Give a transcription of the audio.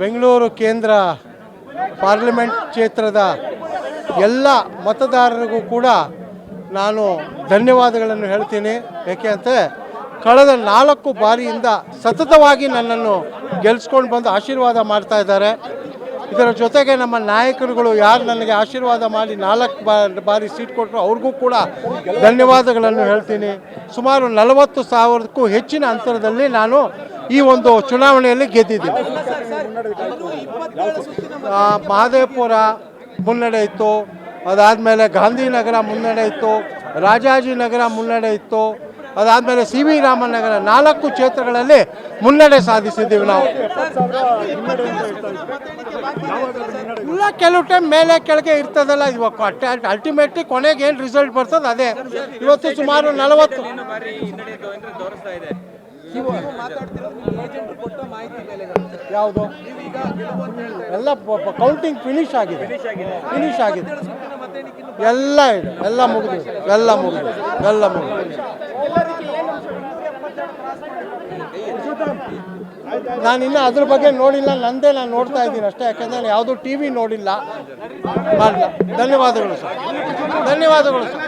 ಬೆಂಗಳೂರು ಕೇಂದ್ರ ಪಾರ್ಲಿಮೆಂಟ್ ಕ್ಷೇತ್ರದ ಎಲ್ಲ ಮತದಾರರಿಗೂ ಕೂಡ ನಾನು ಧನ್ಯವಾದಗಳನ್ನು ಹೇಳ್ತೀನಿ. ಏಕೆ ಅಂತ ಕಳೆದ ನಾಲ್ಕು ಬಾರಿಯಿಂದ ಸತತವಾಗಿ ನನ್ನನ್ನು ಗೆಲ್ಲಿಸ್ಕೊಂಡು ಬಂದು ಆಶೀರ್ವಾದ ಮಾಡ್ತಾ ಇದ್ದಾರೆ. ಇದರ ಜೊತೆಗೆ ನಮ್ಮ ನಾಯಕರುಗಳು ಯಾರು ನನಗೆ ಆಶೀರ್ವಾದ ಮಾಡಿ ನಾಲ್ಕು ಬಾರಿ ಸೀಟ್ ಕೊಟ್ಟರು ಅವ್ರಿಗೂ ಕೂಡ ಧನ್ಯವಾದಗಳನ್ನು ಹೇಳ್ತೀನಿ. ಸುಮಾರು ನಲವತ್ತು ಸಾವಿರಕ್ಕೂ ಹೆಚ್ಚಿನ ಅಂತರದಲ್ಲಿ ನಾನು ಈ ಒಂದು ಚುನಾವಣೆಯಲ್ಲಿ ಗೆದ್ದಿದ್ದೀವಿ. ಮಹದೇವಪುರ ಮುನ್ನಡೆ ಇತ್ತು, ಅದಾದಮೇಲೆ ಗಾಂಧಿನಗರ ಮುನ್ನಡೆ ಇತ್ತು ರಾಜಾಜಿನಗರ ಮುನ್ನಡೆ ಇತ್ತು, ಅದಾದಮೇಲೆ ಸಿ ವಿ ರಾಮನಗರ ನಾಲ್ಕು ಕ್ಷೇತ್ರಗಳಲ್ಲಿ ಮುನ್ನಡೆ ಸಾಧಿಸಿದ್ದೀವಿ ನಾವು. ಇಲ್ಲ ಕೆಲವು ಟೈಮ್ ಮೇಲೆ ಕೆಳಗೆ ಇರ್ತದಲ್ಲ, ಇವಾಗ ಅಲ್ಟಿಮೇಟ್ಲಿ ಕೊನೆಗೆ ಏನು ರಿಸಲ್ಟ್ ಬರ್ತದೆ, ಅದೇ. ಇವತ್ತು ಸುಮಾರು ನಲವತ್ತು ಯಾವುದು? ಎಲ್ಲ ಕೌಂಟಿಂಗ್ ಫಿನಿಶ್ ಆಗಿದೆ. ಫಿನಿಶ್ ಆಗಿದೆ. ಎಲ್ಲ ಇದೆ. ಎಲ್ಲ ಮುಗಿದು ಎಲ್ಲ ಮುಗಿದು ಎಲ್ಲ ಮುಗಿದು ನಾನು ಇನ್ನೂ ಅದ್ರ ಬಗ್ಗೆ ನೋಡಿಲ್ಲ. ನಂದೇ ನಾನು ನೋಡ್ತಾ ಇದ್ದೀನಿ ಅಷ್ಟೇ. ಯಾಕಂದ್ರೆ ನಾನು ಯಾವುದೂ ಟಿ ವಿ ನೋಡಿಲ್ಲ. ಮಾಡಲ್ಲ ಧನ್ಯವಾದಗಳು ಸರ್. ಧನ್ಯವಾದಗಳು ಸರ್.